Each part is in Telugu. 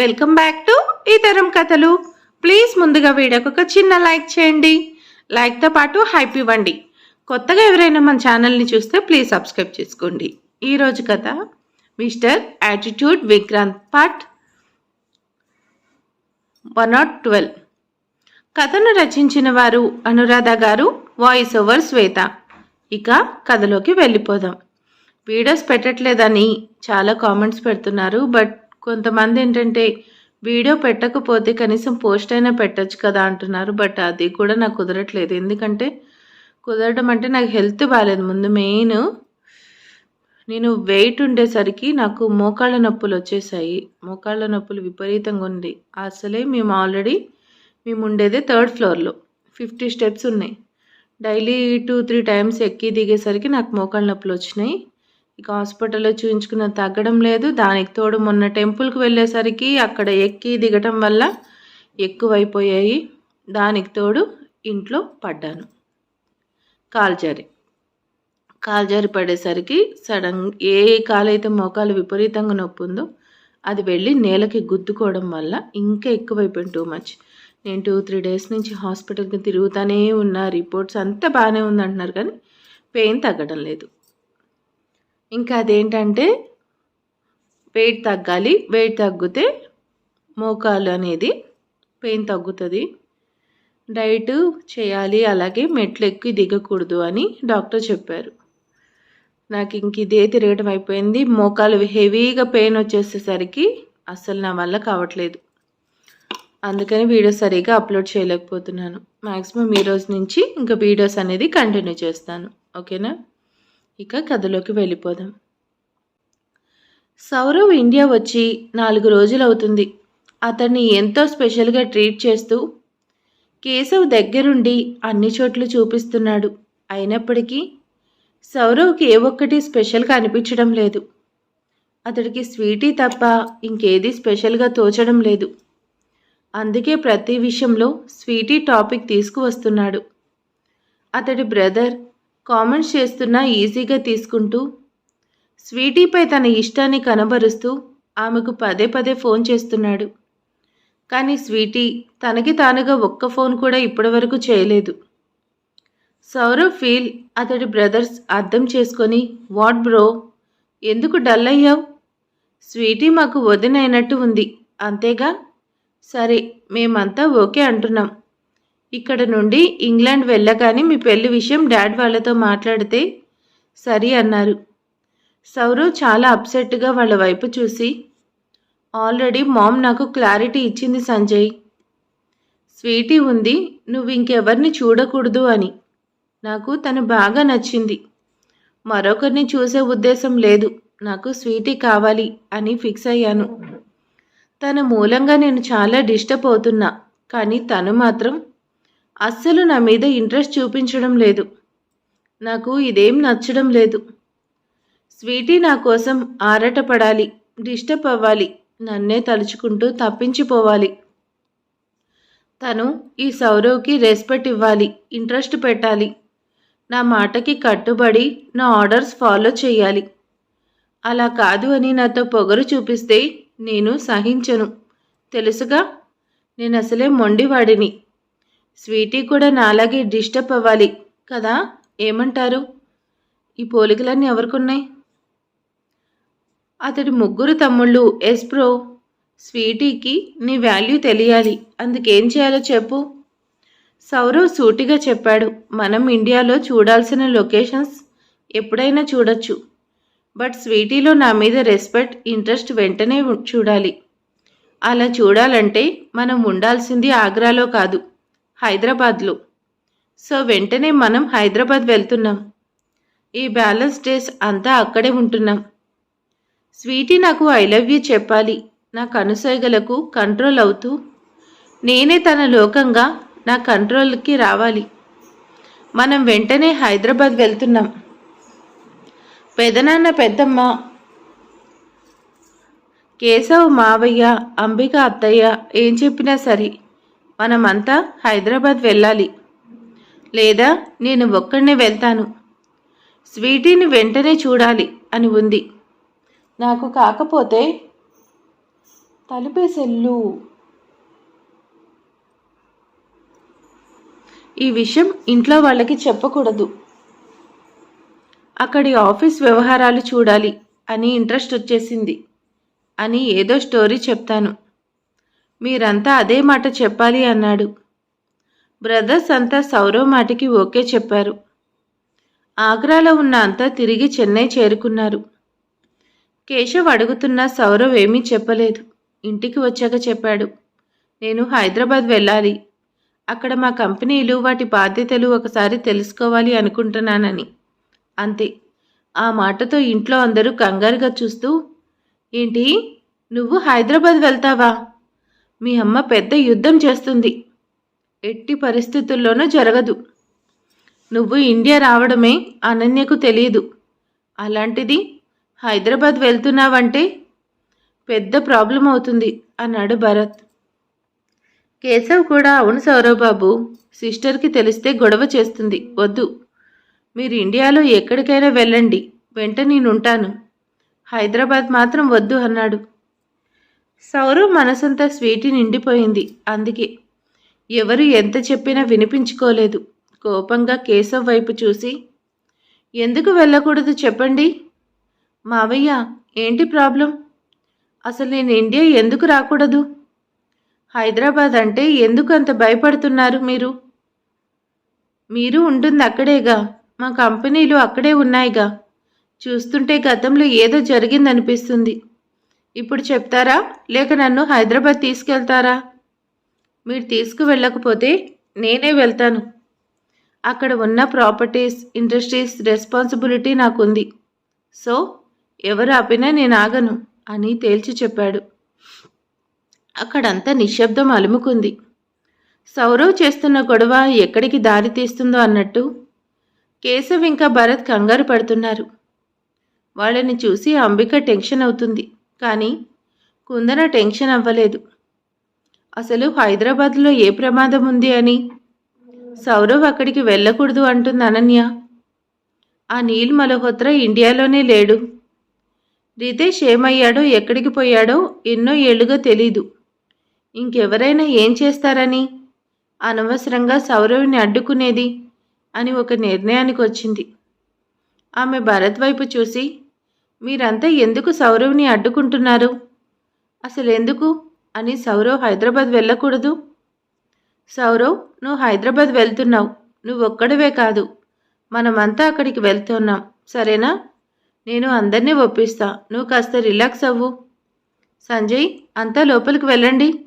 వెల్కమ్ బ్యాక్ టు ఈ తరం కథలు. ప్లీజ్ ముందుగా వీడియోకి ఒక చిన్న లైక్ చేయండి. లైక్తో పాటు హైప్ ఇవ్వండి. కొత్తగా ఎవరైనా మన ఛానల్ని చూస్తే ప్లీజ్ సబ్స్క్రైబ్ చేసుకోండి. ఈరోజు కథ mister attitude Vikrant part one not twelve కథను రచించిన వారు అనురాధ గారు వాయిస్ ఓవర్ శ్వేత. ఇక కథలోకి వెళ్ళిపోదాం. వీడియోస్ పెట్టట్లేదని చాలా కామెంట్స్ పెడుతున్నారు బట్ కొంతమంది ఏంటంటే వీడియో పెట్టకపోతే కనీసం పోస్ట్ అయినా పెట్టచ్చు కదా అంటున్నారు. బట్ అది కూడా నాకు కుదరట్లేదు. ఎందుకంటే కుదరడం అంటే నాకు హెల్త్ బాగాలేదు ముందు మెయిన్ నేను వెయిట్ ఉండేసరికి నాకు మోకాళ్ళ నొప్పులు వచ్చేసాయి. మోకాళ్ళ నొప్పులు విపరీతంగా ఉంది. అసలే మేము ఆల్రెడీ మేము ఉండేదే థర్డ్ ఫ్లోర్లో. ఫిఫ్టీ స్టెప్స్ ఉన్నాయి. డైలీ టూ త్రీ టైమ్స్ ఎక్కి దిగేసరికి నాకు మోకాళ్ళ నొప్పులు వచ్చినాయి. ఇక హాస్పిటల్లో చూపించుకున్న తగ్గడం లేదు. దానికి తోడు మొన్న టెంపుల్కి వెళ్ళేసరికి అక్కడ ఎక్కి దిగటం వల్ల ఎక్కువైపోయాయి. దానికి తోడు ఇంట్లో పడ్డాను. కాల్జారి. కాల్జారి పడేసరికి సడన్ ఏ కాలైతే మోకాలు విపరీతంగా నొప్పి ఉందో అది వెళ్ళి నేలకి గుద్దుకోవడం వల్ల ఇంకా ఎక్కువైపోయింది టూ మచ్. నేను టూ త్రీ డేస్ నుంచి హాస్పిటల్కి తిరుగుతూనే ఉన్నా. రిపోర్ట్స్ అంతా బాగానే ఉందంటున్నారు కానీ పెయిన్ తగ్గడం లేదు. ఇంకా అదేంటంటే వెయిట్ తగ్గాలి. వెయిట్ తగ్గితే మోకాలు అనేది పెయిన్ తగ్గుతుంది. డైట్ చేయాలి. అలాగే మెట్లు ఎక్కి దిగకూడదు అని డాక్టర్ చెప్పారు. నాకు ఇంక ఇదే తిరగడం అయిపోయింది. మోకాలు హెవీగా పెయిన్ వచ్చేసేసరికి అస్సలు నా వల్ల కావట్లేదు. అందుకని వీడియోస్ సరిగా అప్లోడ్ చేయలేకపోతున్నాను. మ్యాక్సిమం ఈ రోజు నుంచి ఇంకా వీడియోస్ అనేది కంటిన్యూ చేస్తాను. ఓకేనా? ఇక కథలోకి వెళ్ళిపోదాం. సౌరవ్ ఇండియా వచ్చి నాలుగు రోజులు అవుతుంది అతన్ని ఎంతో స్పెషల్గా ట్రీట్ చేస్తూ కేశవ్ దగ్గరుండి అన్ని చోట్లు చూపిస్తున్నాడు. అయినప్పటికీ సౌరవ్కి ఏ ఒక్కటి స్పెషల్గా అనిపించడం లేదు. అతడికి స్వీటీ తప్ప ఇంకేది స్పెషల్గా తోచడం లేదు. అందుకే ప్రతి విషయంలో స్వీటీ టాపిక్ తీసుకువస్తున్నాడు. అతడి బ్రదర్ కామెంట్స్ చేస్తున్నా ఈజీగా తీసుకుంటూ. స్వీటీపై తన ఇష్టాన్ని కనబరుస్తూ ఆమెకు పదే పదే ఫోన్ చేస్తున్నాడు. కానీ స్వీటీ తనకి తానుగా ఒక్క ఫోన్ కూడా ఇప్పటివరకు చేయలేదు. సౌరవ్ ఫీల్ అతడి బ్రదర్స్ అర్థం చేసుకొని వాట్ బ్రో ఎందుకు డల్ అయ్యావు? స్వీటీ మాకు వదినైనట్టు ఉంది అంతేగా? సరే మేమంతా ఓకే అంటున్నాం. ఇక్కడ నుండి ఇంగ్లాండ్ వెళ్ళగానే మీ పెళ్ళి విషయం డాడ్ వాళ్ళతో మాట్లాడితే సరి అన్నారు. సౌరవ్ చాలా అప్సెట్గా వాళ్ళ వైపు చూసి ఆల్రెడీ మామ్ నాకు క్లారిటీ ఇచ్చింది సంజయ్. స్వీటీ ఉంది నువ్వు ఇంకెవరిని చూడకూడదు అని. నాకు తను బాగా నచ్చింది. మరొకరిని చూసే ఉద్దేశం లేదు. నాకు స్వీటీ కావాలి అని ఫిక్స్ అయ్యాను. తన మూలంగా నేను చాలా డిస్టర్బ్ అవుతున్నా కానీ తను మాత్రం అస్సలు నా మీద ఇంట్రెస్ట్ చూపించడం లేదు. నాకు ఇదేం నచ్చడం లేదు. స్వీటీ నా కోసం ఆరాటపడాలి డిస్టర్బ్ అవ్వాలి నన్నే తలుచుకుంటూ తప్పించిపోవాలి. తను ఈ సౌరవ్కి రెస్పెక్ట్ ఇవ్వాలి ఇంట్రెస్ట్ పెట్టాలి. నా మాటకి కట్టుబడి నా ఆర్డర్స్ ఫాలో చేయాలి. అలా కాదు అని నాతో పొగరు చూపిస్తే నేను సహించను. తెలుసుగా? నేను అసలే మొండివాడిని. స్వీటీ కూడా నాలాగే డిస్టర్బ్ అవ్వాలి కదా? ఏమంటారు? ఈ పోలికలన్నీ ఎవరికున్నాయి? అతడి ముగ్గురు తమ్ముళ్ళు ఎస్ ప్రో స్వీటీకి నీ వాల్యూ తెలియాలి. అందుకేం చేయాలో చెప్పు. సౌరవ్ సూటిగా చెప్పాడు మనం ఇండియాలో చూడాల్సిన లొకేషన్స్ ఎప్పుడైనా చూడొచ్చు. బట్ స్వీటీలో నా మీద రెస్పెక్ట్ ఇంట్రెస్ట్ వెంటనే చూడాలి. అలా చూడాలంటే మనం ఉండాల్సింది ఆగ్రాలో కాదు. హైదరాబాద్లో. సో వెంటనే మనం హైదరాబాద్ వెళ్తున్నాం. ఈ బ్యాలెన్స్ డేస్ అంతా అక్కడే ఉంటున్నాం. స్వీటీ నాకు ఐ లవ్ యూ చెప్పాలి. నా కనుసైగలకు కంట్రోల్ అవుతూ నేనే తన లోకంగా నా కంట్రోల్కి రావాలి. మనం వెంటనే హైదరాబాద్ వెళ్తున్నాం. పెదనాన్న పెద్దమ్మ కేశవ్ మావయ్య అంబిక అత్తయ్య ఏం చెప్పినా సరే మనమంతా హైదరాబాద్ వెళ్ళాలి. లేదా నేను ఒక్కడనే వెళ్తాను. స్వీటీని వెంటనే చూడాలి అని ఉంది. నాకు కాకపోతే తలుపేసెల్లు ఈ విషయం ఇంట్లో వాళ్ళకి చెప్పకూడదు. అక్కడి ఆఫీస్ వ్యవహారాలు చూడాలి అని ఇంట్రెస్ట్ వచ్చేసింది. అని ఏదో స్టోరీ చెప్తాను. మీరంతా అదే మాట చెప్పాలి అన్నాడు. బ్రదర్స్ అంతా సౌరవ్ మాటకి ఓకే చెప్పారు. ఆగ్రాలో ఉన్న అంతా తిరిగి చెన్నై చేరుకున్నారు. కేశవ్ అడుగుతున్న సౌరవ్ ఏమీ చెప్పలేదు. ఇంటికి వచ్చాక చెప్పాడు. నేను హైదరాబాద్ వెళ్ళాలి. అక్కడ మా కంపెనీలు వాటి బాధ్యతలు ఒకసారి తెలుసుకోవాలి అనుకుంటున్నానని. అంతే. ఆ మాటతో ఇంట్లో అందరూ కంగారుగా చూస్తూ ఏంటి? నువ్వు హైదరాబాద్ వెళ్తావా? మీ అమ్మ పెద్ద యుద్ధం చేస్తుంది. ఎట్టి పరిస్థితుల్లోనూ జరగదు. నువ్వు ఇండియా రావడమే అనన్యకు తెలియదు. అలాంటిది హైదరాబాద్ వెళ్తున్నావంటే పెద్ద ప్రాబ్లం అవుతుంది అన్నాడు భరత్. కేశవ్ కూడా అవును సౌరవ్ బాబు సిస్టర్కి తెలిస్తే గొడవ చేస్తుంది. వద్దు. మీరు ఇండియాలో ఎక్కడికైనా వెళ్ళండి. వెంట నేనుంటాను. హైదరాబాద్ మాత్రం వద్దు అన్నాడు. సౌరవ్ మనసంతా స్వీటి నిండిపోయింది. అందుకే ఎవరు ఎంత చెప్పినా వినిపించుకోలేదు. కోపంగా కేశవ్ వైపు చూసి ఎందుకు వెళ్ళకూడదు చెప్పండి? మావయ్య ఏంటి ప్రాబ్లం? అసలు నేను ఇండియా ఎందుకు రాకూడదు? హైదరాబాద్ అంటే ఎందుకు అంత భయపడుతున్నారు మీరు? మీరు ఉంటుంది అక్కడేగా మా కంపెనీలు అక్కడే ఉన్నాయిగా. చూస్తుంటే గతంలో ఏదో జరిగిందనిపిస్తుంది. ఇప్పుడు చెప్తారా? లేక నన్ను హైదరాబాద్ తీసుకెళ్తారా? మీరు తీసుకువెళ్ళకపోతే నేనే వెళ్తాను. అక్కడ ఉన్న ప్రాపర్టీస్ ఇండస్ట్రీస్ రెస్పాన్సిబిలిటీ నాకుంది. సో ఎవరు ఆపినా నేను ఆగను అని తేల్చి చెప్పాడు. అక్కడంతా నిశ్శబ్దం అలుముకుంది. సౌరవ్ చేస్తున్న గొడవ ఎక్కడికి దారి తీస్తుందో అన్నట్టు కేశవ్ ఇంకా భరత్ కంగారు పడుతున్నారు. వాళ్ళని చూసి అంబిక టెన్షన్ అవుతుంది. కానీ కుందన టెన్షన్ అవ్వలేదు. అసలు హైదరాబాద్లో ఏ ప్రమాదం ఉంది అని? సౌరవ్ అక్కడికి వెళ్ళకూడదు అంటుంది అనన్య. ఆ నీల్ మల్హోత్రా ఇండియాలోనే లేడు. రితేష్ ఏమయ్యాడో ఎక్కడికి పోయాడో ఎన్నో ఏళ్ళుగా తెలీదు. ఇంకెవరైనా ఏం చేస్తారని? అనవసరంగా సౌరవ్ని అడ్డుకునేది అని ఒక నిర్ణయానికి వచ్చింది. ఆమె భరత్ వైపు చూసి మీరంతా ఎందుకు సౌరవ్ని అడ్డుకుంటున్నారు? అసలు ఎందుకు? అని సౌరవ్ హైదరాబాద్ వెళ్ళకూడదు. సౌరవ్ నువ్వు హైదరాబాద్ వెళ్తున్నావు. నువ్వు ఒక్కడవే కాదు. మనమంతా అక్కడికి వెళ్తున్నాం. సరేనా? నేను అందరినీ ఒప్పిస్తా. నువ్వు కాస్త రిలాక్స్ అవ్వు. సంజయ్ అంతా లోపలికి వెళ్ళండి.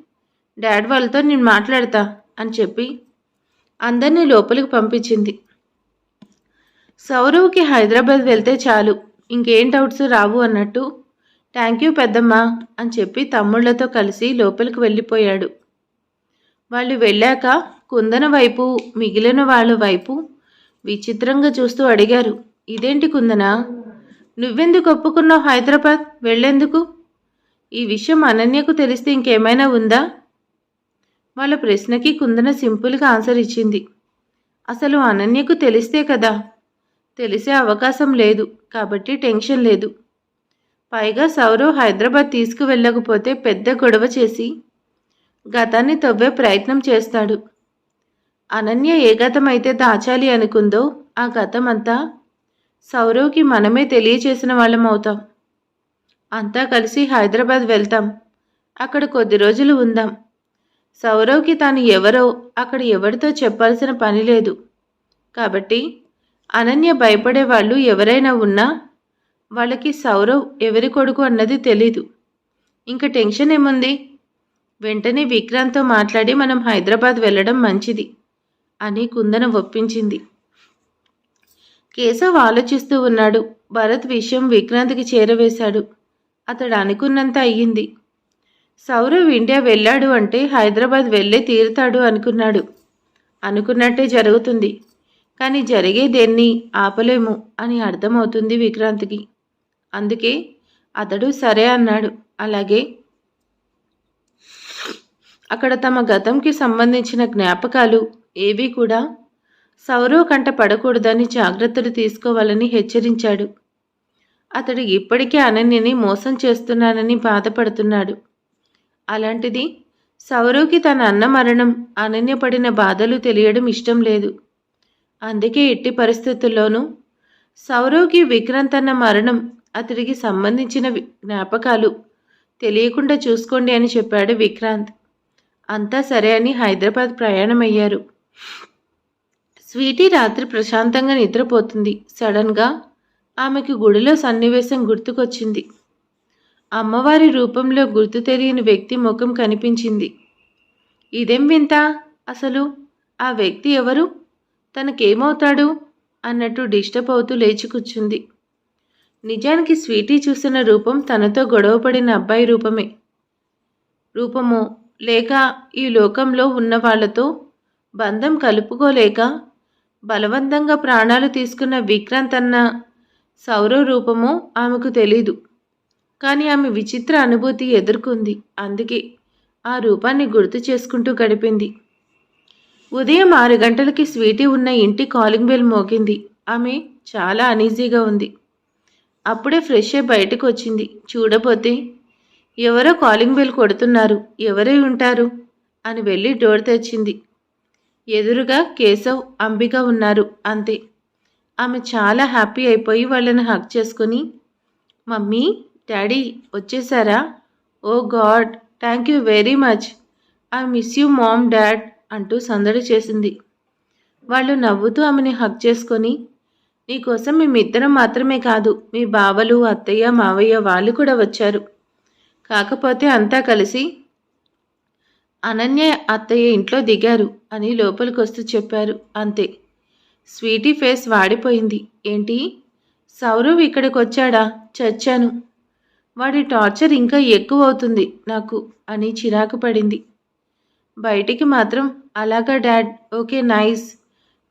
డాడ్ వాళ్ళతో నేను మాట్లాడతా అని చెప్పి అందరినీ లోపలికి పంపించింది. సౌరవ్కి హైదరాబాద్ వెళ్తే చాలు. ఇంకేం డౌట్స్ రావు అన్నట్టు థ్యాంక్ యూ పెద్దమ్మా అని చెప్పి తమ్ముళ్ళతో కలిసి లోపలికి వెళ్ళిపోయాడు. వాళ్ళు వెళ్ళాక కుందన వైపు మిగిలిన వాళ్ళ వైపు విచిత్రంగా చూస్తూ అడిగారు ఇదేంటి కుందన? నువ్వెందుకు ఒప్పుకున్నావు హైదరాబాద్? వెళ్ళేందుకు? ఈ విషయం అనన్యకు తెలిస్తే ఇంకేమైనా ఉందా? వాళ్ళ ప్రశ్నకి కుందన సింపుల్గా ఆన్సర్ ఇచ్చింది అసలు అనన్యకు తెలిస్తే కదా తెలిసే అవకాశం లేదు. కాబట్టి టెన్షన్ లేదు. పైగా సౌరవ్ హైదరాబాద్ తీసుకువెళ్ళకపోతే పెద్ద గొడవ చేసి గతాన్ని తవ్వే ప్రయత్నం చేస్తాడు. అనన్య ఏ గతం అయితే దాచాలి అనుకుందో ఆ గతం అంతా సౌరవ్కి మనమే తెలియచేసిన వాళ్ళం అవుతాం. అంతా కలిసి హైదరాబాద్ వెళ్తాం. అక్కడ కొద్ది రోజులు ఉందాం. సౌరవ్కి తాను ఎవరో అక్కడ ఎవరితో చెప్పాల్సిన పని లేదు. కాబట్టి అనన్య భయపడే వాళ్ళు ఎవరైనా ఉన్నా వాళ్ళకి సౌరవ్ ఎవరి కొడుకు అన్నది తెలీదు. ఇంకా టెన్షన్ ఏముంది? వెంటనే విక్రాంత్తో మాట్లాడి మనం హైదరాబాద్ వెళ్ళడం మంచిది అని కుందన ఒప్పించింది. కేశవ్ ఆలోచిస్తూ ఉన్నాడు. భరత్ విషయం విక్రాంత్కి చేరవేశాడు. అతడు అనుకున్నంత అయ్యింది. సౌరవ్ ఇండియా వెళ్ళాడు అంటే హైదరాబాద్ వెళ్ళే తీరుతాడు అనుకున్నాడు. అనుకున్నట్టే జరుగుతుంది. కానీ జరిగేదేన్ని ఆపలేము అని అర్థమవుతుంది విక్రాంత్కి. అందుకే అతడు సరే అన్నాడు. అలాగే అక్కడ తమ గతంకి సంబంధించిన జ్ఞాపకాలు ఏవీ కూడా సౌరవ్ కంట పడకూడదని జాగ్రత్తలు తీసుకోవాలని హెచ్చరించాడు. అతడు ఇప్పటికే అనన్యని మోసం చేస్తున్నానని బాధపడుతున్నాడు. అలాంటిది సౌరవ్కి తన అన్న మరణం అనన్యపడిన బాధలు తెలియడం ఇష్టం లేదు. అందుకే ఎట్టి పరిస్థితుల్లోనూ సౌరవ్కి విక్రాంత్ అన్న మరణం అతడికి సంబంధించిన జ్ఞాపకాలు. తెలియకుండా చూసుకోండి అని చెప్పాడు విక్రాంత్. అంతా సరే అని హైదరాబాద్ ప్రయాణమయ్యారు. స్వీటీ రాత్రి ప్రశాంతంగా నిద్రపోతుంది. సడన్గా ఆమెకు గుడిలో సన్నివేశం గుర్తుకొచ్చింది. అమ్మవారి రూపంలో గుర్తు తెలియని వ్యక్తి ముఖం కనిపించింది. ఇదేం వింత? అసలు ఆ వ్యక్తి ఎవరు? తనకేమవుతాడు? అన్నట్టు డిస్టర్బ్ అవుతూ లేచి కూర్చుంది. నిజానికి స్వీటీ చూసిన రూపం తనతో గొడవపడిన అబ్బాయి రూపమే. రూపము లేక ఈ లోకంలో ఉన్న వాళ్ళతో బంధం కలుపుకోలేక బలవంతంగా ప్రాణాలు తీసుకున్న విక్రాంత్ అన్న సౌరవ రూపము ఆమెకు తెలీదు. కానీ ఆమె విచిత్ర అనుభూతి ఎదుర్కొంది. అందుకే ఆ రూపాన్ని గుర్తు చేసుకుంటూ గడిపింది. ఉదయం ఆరు గంటలకి స్వీటీ ఉన్న ఇంటి కాలింగ్ బెల్ మోగింది. ఆమె చాలా అనీజీగా ఉంది. అప్పుడే ఫ్రెష్ అయి బయటకు వచ్చింది చూడబోతే ఎవరో కాలింగ్ బెల్ కొడుతున్నారు. ఎవరై ఉంటారు? అని వెళ్ళి డోర్ తెచ్చింది ఎదురుగా కేశవ్ అంబిక ఉన్నారు. అంతే. ఆమె చాలా హ్యాపీ అయిపోయి వాళ్ళని హక్ చేసుకొని మమ్మీ డాడీ వచ్చేసారా? ఓ God thank you very much. I miss you mom dad. అంటూ సందడి చేసింది. వాళ్ళు నవ్వుతూ ఆమెని హక్ చేసుకొని నీకోసం మేమిద్దరం మాత్రమే కాదు మీ బావలు అత్తయ్య మావయ్య వాళ్ళు కూడా వచ్చారు. కాకపోతే అంతా కలిసి అనన్య అత్తయ్య ఇంట్లో దిగారు అని లోపలికి వస్తూ చెప్పారు. అంతే. స్వీటీ ఫేస్ వాడిపోయింది. ఏంటి? సౌరవ్ ఇక్కడికి వచ్చాడా చచ్చాను. వాడి టార్చర్ ఇంకా ఎక్కువ అవుతుంది నాకు అని చిరాకు పడింది. బయటికి మాత్రం అలాగా డాడ్. Okay nice.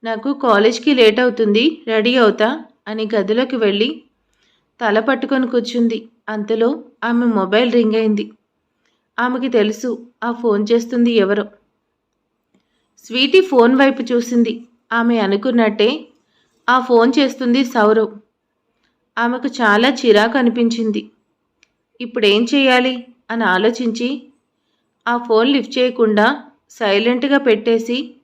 నాకు కాలేజ్కి లేట్ అవుతుంది. రెడీ అవుతా అని గదిలోకి వెళ్ళి తల పట్టుకొని కూర్చుంది. అంతలో ఆమె మొబైల్ రింగ్ అయింది. ఆమెకి తెలుసు ఆ ఫోన్ చేస్తుంది ఎవరో. స్వీటీ ఫోన్ వైపు చూసింది. ఆమె అనుకున్నట్టే ఆ ఫోన్ చేస్తుంది సౌరవ్. ఆమెకు చాలా చిరాకు అనిపించింది. ఇప్పుడేం చేయాలి? అని ఆలోచించి ఆ ఫోన్ లిఫ్ట్ చేయకుండా సైలెంట్గా పెట్టేసి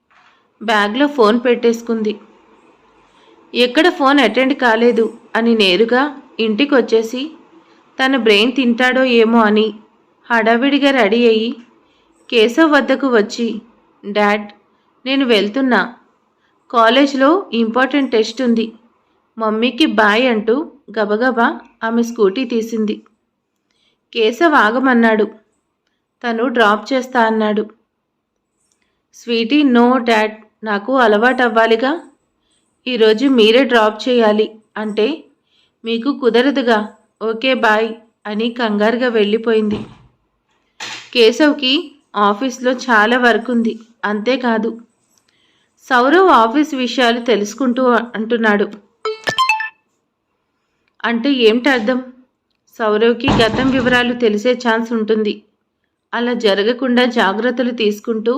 బ్యాగ్లో ఫోన్ పెట్టేసుకుంది. ఎక్కడ ఫోన్ అటెండ్ కాలేదు అని నేరుగా ఇంటికి వచ్చేసి తన బ్రెయిన్ తింటాడో ఏమో అని హడావిడిగా రెడీ అయ్యి కేశవ్ వద్దకు వచ్చి డాడ్ నేను వెళ్తున్నా. కాలేజ్లో ఇంపార్టెంట్ టెస్ట్ ఉంది. మమ్మీకి బాయ్ అంటూ గబగబా ఆమె స్కూటీ తీసింది. కేశవ్ ఆగమన్నాడు. తను డ్రాప్ చేస్తా అన్నాడు. స్వీటీ నో డాడ్ నాకు అలవాటు అవ్వాలిగా ఈరోజు మీరే డ్రాప్ చేయాలి అంటే మీకు కుదరదుగా. ఓకే బాయ్ అని కంగారుగా వెళ్ళిపోయింది. కేశవ్కి ఆఫీస్లో చాలా వర్క్ ఉంది అంతేకాదు సౌరవ్ ఆఫీస్ విషయాలు తెలుసుకుంటూ అంటున్నాడు. అంటే ఏమిటి అర్థం సౌరవ్కి గతం వివరాలు తెలిసే ఛాన్స్ ఉంటుంది. అలా జరగకుండా జాగ్రత్తలు తీసుకుంటూ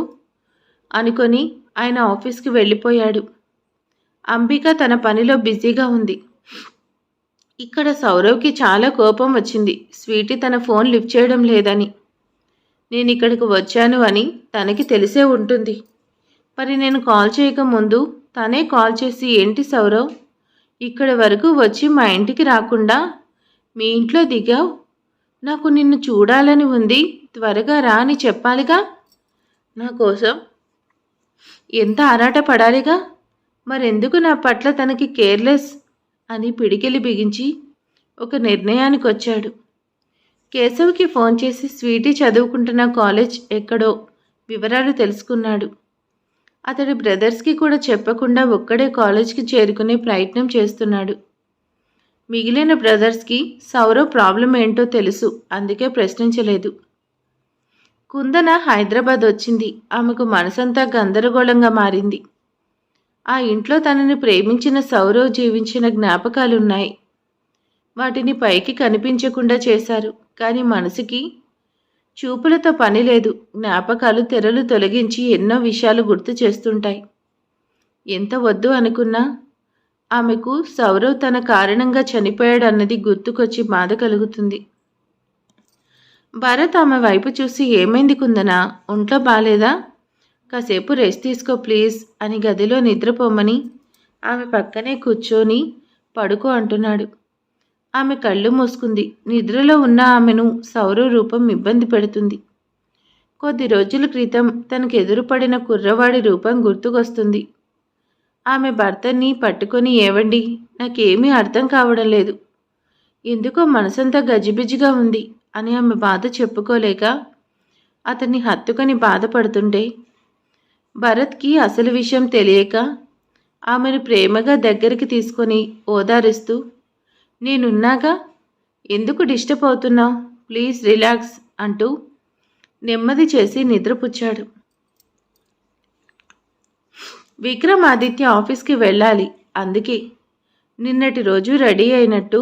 అనుకొని ఆయన ఆఫీస్కి వెళ్ళిపోయాడు. అంబిక తన పనిలో బిజీగా ఉంది. ఇక్కడ సౌరవ్కి చాలా కోపం వచ్చింది. స్వీటీ తన ఫోన్ లిఫ్ట్ చేయడం లేదని. నేను ఇక్కడికి వచ్చాను అని తనకి తెలిసే ఉంటుంది. మరి నేను కాల్ చేయకముందు తనే కాల్ చేసి ఏంటి సౌరవ్? ఇక్కడి వరకు వచ్చి మా ఇంటికి రాకుండా మీ ఇంట్లో దిగావు? నాకు నిన్ను చూడాలని ఉంది. త్వరగా రా అని చెప్పాలిగా? నా కోసం ఎంత ఆరాట పడాలిగా? మరెందుకు నా పట్ల తనకి కేర్లెస్? అని పిడికిలి బిగించి ఒక నిర్ణయానికి వచ్చాడు కేశవ్కి ఫోన్ చేసి స్వీటీ చదువుకుంటున్న కాలేజ్ ఎక్కడో వివరాలు తెలుసుకున్నాడు. అతడి బ్రదర్స్కి కూడా చెప్పకుండా ఒక్కడే కాలేజ్కి చేరుకునే ప్రయత్నం చేస్తున్నాడు. మిగిలిన బ్రదర్స్కి సౌరవ్ ప్రాబ్లం ఏంటో తెలుసు అందుకే ప్రశ్నించలేదు. కుందన హైదరాబాద్ వచ్చింది. ఆమెకు మనసంతా గందరగోళంగా మారింది. ఆ ఇంట్లో తనని ప్రేమించిన సౌరవ్ జీవించిన జ్ఞాపకాలున్నాయి. వాటిని పైకి కనిపించకుండా చేశారు. కానీ మనసుకి చూపులతో పని లేదు. జ్ఞాపకాలు తెరలు తొలగించి ఎన్నో విషయాలు గుర్తు చేస్తుంటాయి. ఎంత వద్దు అనుకున్నా ఆమెకు సౌరవ్ తన కారణంగా చనిపోయాడన్నది గుర్తుకొచ్చి బాధ కలుగుతుంది. భరత్ ఆమె వైపు చూసి ఏమైంది కుందనా? ఒంట్లో బాలేదా? కాసేపు రెస్ట్ తీసుకో ప్లీజ్ అని గదిలో నిద్రపోమని ఆమె పక్కనే కూర్చొని పడుకో అంటున్నాడు. ఆమె కళ్ళు మూసుకుంది. నిద్రలో ఉన్న ఆమెను సౌర రూపం ఇబ్బంది పెడుతుంది. కొద్ది రోజుల క్రితం తనకు ఎదురుపడిన కుర్రవాడి రూపం గుర్తుకొస్తుంది. ఆమె భర్తని పట్టుకొని ఏవండి? నాకేమీ అర్థం కావడం లేదు. ఎందుకో మనసంతా గజిబిజిగా ఉంది. అని ఆమె బాధ చెప్పుకోలేక అతన్ని హత్తుకొని బాధపడుతుంటే భరత్కి అసలు విషయం తెలియక ఆమెను ప్రేమగా దగ్గరికి తీసుకొని ఓదారుస్తూ నేనున్నాగా? ఎందుకు డిస్టర్బ్ అవుతున్నావు? ప్లీజ్ రిలాక్స్ అంటూ నెమ్మది చేసి నిద్రపుచ్చాడు. విక్రమాదిత్య ఆఫీస్కి వెళ్ళాలి. అందుకే నిన్నటి రోజు రెడీ అయినట్టు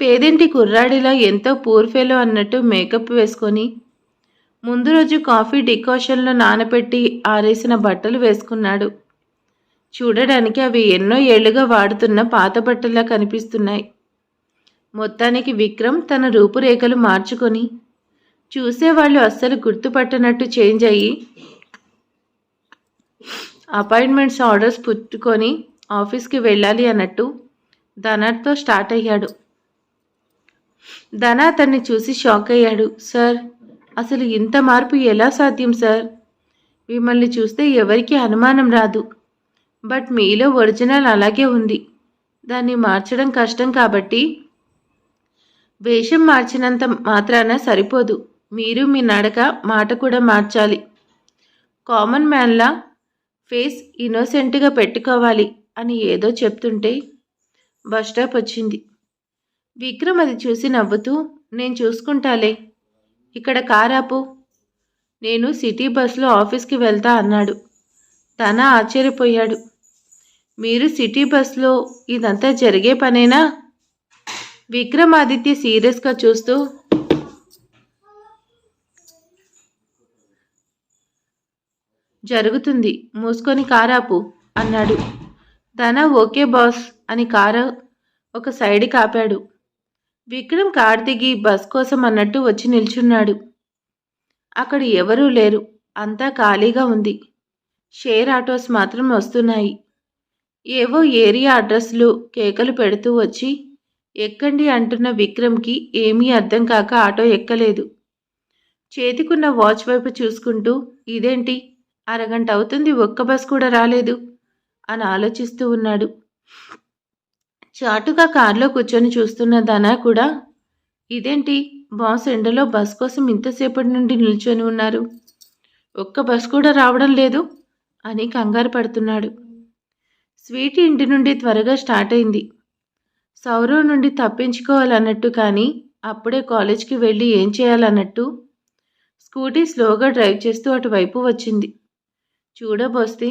పేదింటి కుర్రాడిలా ఎంతో పూర్ఫెలో అన్నట్టు మేకప్ వేసుకొని ముందు రోజు కాఫీ డికాషన్లో నానబెట్టి ఆరేసిన బట్టలు వేసుకున్నాడు. చూడడానికి అవి ఎన్నో ఏళ్ళుగా వాడుతున్న పాత బట్టల్లా కనిపిస్తున్నాయి. మొత్తానికి విక్రమ్ తన రూపురేఖలు మార్చుకొని చూసేవాళ్ళు అస్సలు గుర్తుపట్టనట్టు చేంజ్ అయ్యి అపాయింట్మెంట్స్ ఆర్డర్స్ పుట్టుకొని ఆఫీస్కి వెళ్ళాలి అన్నట్టు ధనర్తో స్టార్ట్ అయ్యాడు. ధన అతన్ని చూసి షాక్ అయ్యాడు. సార్ అసలు ఇంత మార్పు ఎలా సాధ్యం సార్? మిమ్మల్ని చూస్తే ఎవరికీ అనుమానం రాదు. బట్ మీలో ఒరిజినల్ అలాగే ఉంది. దాన్ని మార్చడం కష్టం కాబట్టి వేషం మార్చినంత మాత్రాన సరిపోదు. మీరు మీ నడక మాట కూడా మార్చాలి. కామన్ మ్యాన్లా ఫేస్ ఇన్నోసెంట్గా పెట్టుకోవాలి అని ఏదో చెప్తుంటే బస్ స్టాప్ వచ్చింది. విక్రమ్ అది చూసి నవ్వుతూ నేను చూసుకుంటాలే. ఇక్కడ కారాపు నేను సిటీ బస్లో ఆఫీస్కి వెళ్తా అన్నాడు. తన ఆశ్చర్యపోయాడు. మీరు సిటీ బస్లో ఇదంతా జరిగే పనేనా? విక్రమాదిత్య సీరియస్గా చూస్తూ జరుగుతుంది. మూసుకొని కారాపు అన్నాడు. ధన ఓకే బాస్ అని కారు ఒక సైడ్ కాపాడు. విక్రమ్ కార్ దిగి బస్ కోసం అన్నట్టు వచ్చి నిల్చున్నాడు. అక్కడ ఎవరూ లేరు. అంతా ఖాళీగా ఉంది. షేర్ ఆటోస్ మాత్రం వస్తున్నాయి. ఏవో ఏరియా అడ్రస్లు కేకలు పెడుతూ వచ్చి ఎక్కండి అంటున్న విక్రమ్కి ఏమీ అర్థం కాక ఆటో ఎక్కలేదు. చేతికున్న వాచ్ వైపు చూసుకుంటూ ఇదేంటి? అరగంట అవుతుంది ఒక్క బస్ కూడా రాలేదు అని ఆలోచిస్తూ ఉన్నాడు. చాటుగా కారులో కూర్చొని చూస్తున్న ధనా కూడా ఇదేంటి? బాస్ ఎండలో బస్ కోసం ఇంతసేపటి నుండి నిల్చొని ఉన్నారు. ఒక్క బస్ కూడా రావడం లేదు అని కంగారు పడుతున్నాడు. స్వీట్ ఇంటి నుండి త్వరగా స్టార్ట్ అయింది. సౌరవ్ నుండి తప్పించుకోవాలన్నట్టు కానీ అప్పుడే కాలేజ్కి వెళ్ళి ఏం చేయాలన్నట్టు స్కూటీ స్లోగా డ్రైవ్ చేస్తూ అటువైపు వచ్చింది. చూడబోస్తే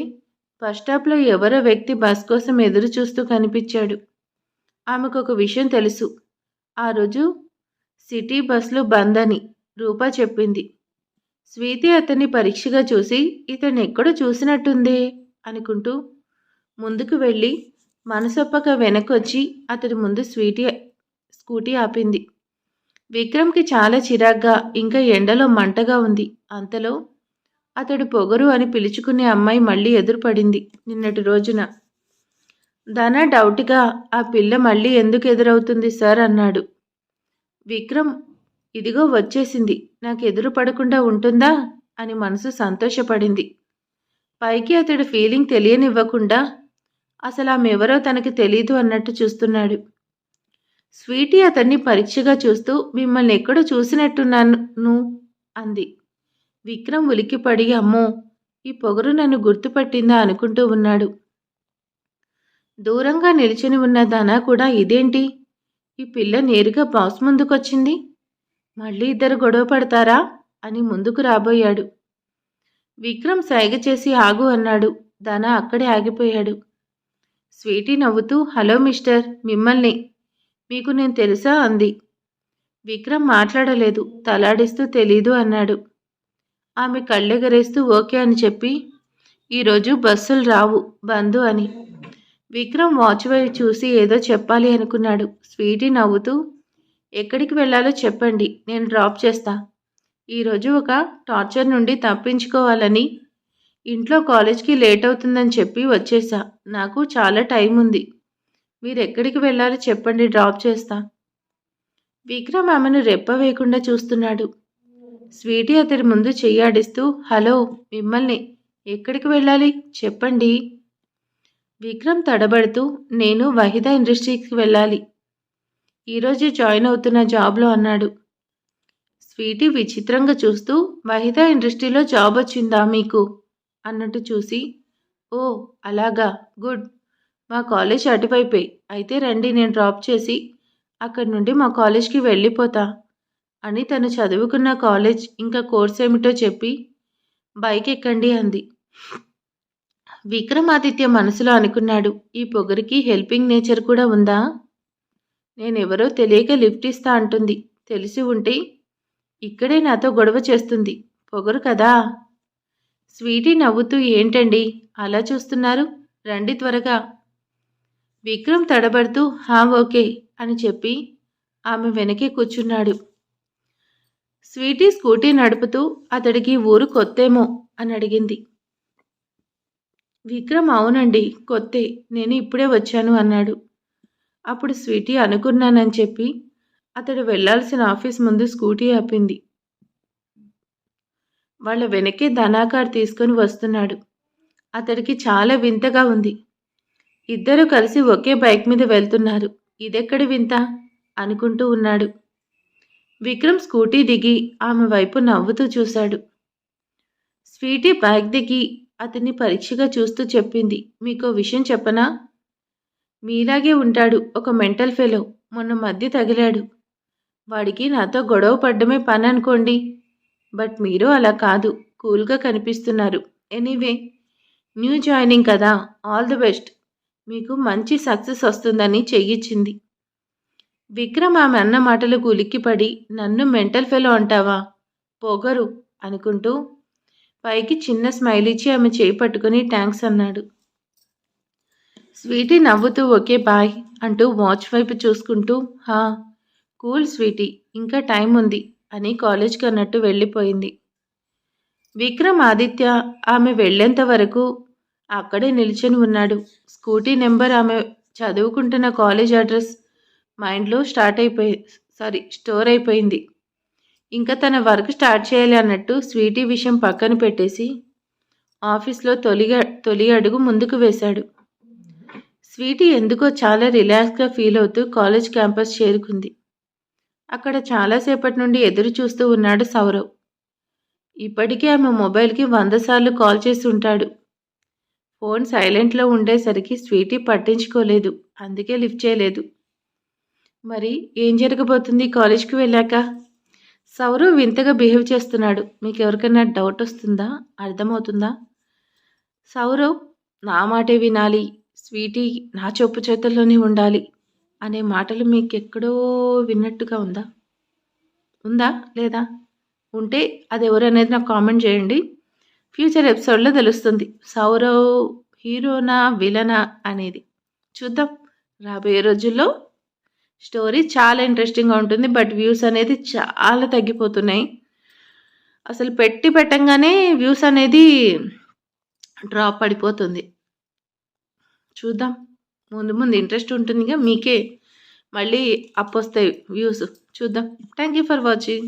బస్ స్టాప్లో ఎవరో వ్యక్తి బస్ కోసం ఎదురు చూస్తూ కనిపించాడు. ఆమెకు ఒక విషయం తెలుసు. ఆ రోజు సిటీ బస్సులు బంద్ అని రూపా చెప్పింది. స్వీతి అతన్ని పరీక్షగా చూసి ఇతన్ని ఎక్కడో చూసినట్టుందే అనుకుంటూ ముందుకు వెళ్ళి మనసొప్పక వెనకొచ్చి అతడి ముందు స్వీటీ స్కూటీ ఆపింది. విక్రమ్కి చాలా చిరాగ్గా ఇంకా ఎండలో మంటగా ఉంది. అంతలో అతడు పొగరు అని పిలుచుకునే అమ్మాయి మళ్ళీ ఎదురుపడింది. నిన్నటి రోజున ధన డౌట్గా ఆ పిల్ల మళ్ళీ ఎందుకు ఎదురవుతుంది సార్? అన్నాడు. విక్రమ్ ఇదిగో వచ్చేసింది. నాకు ఎదురు పడకుండా ఉంటుందా? అని మనసు సంతోషపడింది. పైకి అతడు ఫీలింగ్ తెలియనివ్వకుండా అసలు ఆమె ఎవరో తనకి తెలీదు అన్నట్టు చూస్తున్నాడు. స్వీటీ అతన్ని పరీక్షగా చూస్తూ మిమ్మల్ని ఎక్కడో చూసినట్టున్నాను అంది. విక్రమ్ ఉలిక్కిపడి అమ్మో ఈ పొగరు నన్ను గుర్తుపట్టిందా? అనుకుంటూ ఉన్నాడు. దూరంగా నిలిచిని ఉన్న దానా కూడా ఇదేంటి? ఈ పిల్ల నేరుగా బాస్ ముందుకొచ్చింది. మళ్ళీ ఇద్దరు గొడవ పడతారా? అని ముందుకు రాబోయాడు. విక్రమ్ సైగ చేసి ఆగు అన్నాడు. దానా అక్కడే ఆగిపోయాడు. స్వీటీ నవ్వుతూ హలో మిస్టర్ మిమ్మల్ని. మీకు నేను తెలుసా? అంది. విక్రమ్ మాట్లాడలేదు. తలాడిస్తూ తెలీదు అన్నాడు. ఆమె కళ్ళెగరేస్తూ ఓకే అని చెప్పి ఈరోజు బస్సులు రావు బంధు అని. విక్రమ్ వాచ్ వైపు చూసి ఏదో చెప్పాలి అనుకున్నాడు. స్వీటీ నవ్వుతూ ఎక్కడికి వెళ్ళాలో చెప్పండి నేను డ్రాప్ చేస్తా. ఈరోజు ఒక టార్చర్ నుండి తప్పించుకోవాలని ఇంట్లో కాలేజ్కి లేట్ అవుతుందని చెప్పి వచ్చేసా. నాకు చాలా టైం ఉంది. మీరు ఎక్కడికి వెళ్ళాలో చెప్పండి డ్రాప్ చేస్తా. విక్రమ్ ఆమెను రెప్ప వేయకుండా చూస్తున్నాడు. స్వీటీ అతడి ముందు చెయ్యాడిస్తూ హలో మిమ్మల్ని ఎక్కడికి వెళ్ళాలి? చెప్పండి. విక్రమ్ తడబడుతూ నేను వహిదా ఇండస్ట్రీకి వెళ్ళాలి. ఈరోజు జాయిన్ అవుతున్న జాబ్లో అన్నాడు. స్వీటీ విచిత్రంగా చూస్తూ వహిదా ఇండస్ట్రీలో జాబ్ వచ్చిందా మీకు? అన్నట్టు చూసి ఓ అలాగా గుడ్. మా కాలేజ్ అటువైపే అయితే రండి నేను డ్రాప్ చేసి అక్కడి నుండి మా కాలేజ్కి వెళ్ళిపోతా అని తను చదువుకున్న కాలేజ్ ఇంకా కోర్స్ ఏమిటో చెప్పి బైక్ ఎక్కండి అంది. విక్రమాదిత్య మనసులో అనుకున్నాడు ఈ పొగరికి హెల్పింగ్ నేచర్ కూడా ఉందా? నేనెవరో తెలియక లిఫ్ట్ ఇస్తా అంటుంది. తెలిసి ఉంటే ఇక్కడే నాతో గొడవ చేస్తుంది. పొగరు కదా? స్వీటీ నవ్వుతూ ఏంటండి? అలా చూస్తున్నారు? రండి త్వరగా. విక్రమ్ తడబడుతూ హా ఓకే అని చెప్పి ఆమె వెనకే కూర్చున్నాడు. స్వీటీ స్కూటీ నడుపుతూ అతడికి ఊరు కొత్తేమో అని అడిగింది. విక్రమ్ అవునండి కొత్తే నేను ఇప్పుడే వచ్చాను అన్నాడు. అప్పుడు స్వీటీ అనుకున్నానని చెప్పి అతడు వెళ్ళాల్సిన ఆఫీస్ ముందు స్కూటీ ఆపింది. వాళ్ళ వెనకే ధనాకార్ తీసుకొని వస్తున్నాడు. అతడికి చాలా వింతగా ఉంది. ఇద్దరు కలిసి ఒకే బైక్ మీద వెళ్తున్నారు. ఇదెక్కడి వింత? అనుకుంటూ ఉన్నాడు. విక్రమ్ స్కూటీ దిగి ఆమె వైపు నవ్వుతూ చూశాడు. స్వీటీ బైక్ దిగి అతన్ని పరీక్షగా చూస్తూ చెప్పింది. మీకో విషయం చెప్పనా? మీలాగే ఉంటాడు ఒక మెంటల్ ఫెలో. మొన్న మధ్య తగిలాడు. వాడికి నాతో గొడవ పడ్డమే పని అనుకోండి. బట్ మీరు అలా కాదు. కూల్గా కనిపిస్తున్నారు. ఎనీవే న్యూ జాయినింగ్ కదా. All the best. మీకు మంచి సక్సెస్ వస్తుందని చెయ్యిచ్చింది. విక్రమ్ ఆమె అన్న మాటలకు ఉలిక్కిపడి నన్ను మెంటల్ ఫెలో అంటావా? పొగరు అనుకుంటూ పైకి చిన్న స్మైల్ ఇచ్చి ఆమె చేయి పట్టుకుని థ్యాంక్స్ అన్నాడు. స్వీటీ నవ్వుతూ ఓకే బాయ్ అంటూ వాచ్ వైపు చూసుకుంటూ హా కూల్ స్వీటీ ఇంకా టైం ఉంది అని కాలేజ్కి అన్నట్టు వెళ్ళిపోయింది. విక్రమ్ ఆదిత్య ఆమె వెళ్ళేంత వరకు అక్కడే నిల్చొని ఉన్నాడు. స్కూటీ నెంబర్ ఆమె చదువుకుంటున్న కాలేజ్ అడ్రస్ మైండ్లో స్టార్ట్ అయిపోయి సారీ స్టోర్ అయిపోయింది. ఇంకా తన వర్క్ స్టార్ట్ చేయాలి అన్నట్టు స్వీటీ విషయం పక్కన పెట్టేసి ఆఫీస్లో తొలి తొలి అడుగు ముందుకు వేశాడు. స్వీటీ ఎందుకో చాలా రిలాక్స్గా ఫీల్ అవుతూ కాలేజ్ క్యాంపస్ చేరుకుంది. అక్కడ చాలాసేపటి నుండి ఎదురు చూస్తూ ఉన్నాడు సౌరవ్. ఇప్పటికే ఆమె మొబైల్కి వంద సార్లు కాల్ చేసి ఉంటాడు. ఫోన్ సైలెంట్లో ఉండేసరికి స్వీటీ పట్టించుకోలేదు. అందుకే లిఫ్ట్ చేయలేదు. మరి ఏం జరగబోతుంది కాలేజ్కి వెళ్ళాక? సౌరవ్ వింతగా బిహేవ్ చేస్తున్నాడు. మీకు ఎవరికైనా డౌట్ వస్తుందా? అర్థమవుతుందా? సౌరవ్ నా మాటే వినాలి. స్వీటీ నా చొప్పు చేతుల్లోనే ఉండాలి అనే మాటలు మీకు ఎక్కడో విన్నట్టుగా ఉందా? ఉందా? లేదా? ఉంటే అది ఎవరు అనేది నాకు కామెంట్ చేయండి. ఫ్యూచర్ ఎపిసోడ్లో తెలుస్తుంది. సౌరవ్ హీరోనా విలనా అనేది. చూద్దాం. రాబోయే రోజుల్లో స్టోరీ చాలా ఇంట్రెస్టింగ్గా ఉంటుంది బట్ వ్యూస్ అనేది చాలా తగ్గిపోతున్నాయి. అసలు పెట్టి పెట్టంగానే వ్యూస్ అనేది డ్రాప్ పడిపోతుంది. చూద్దాం. ముందు ముందు ఇంట్రెస్ట్ ఉంటుందిగా మీకే. మళ్ళీ అప్ వస్తాయి వ్యూస్. చూద్దాం. Thank you for watching.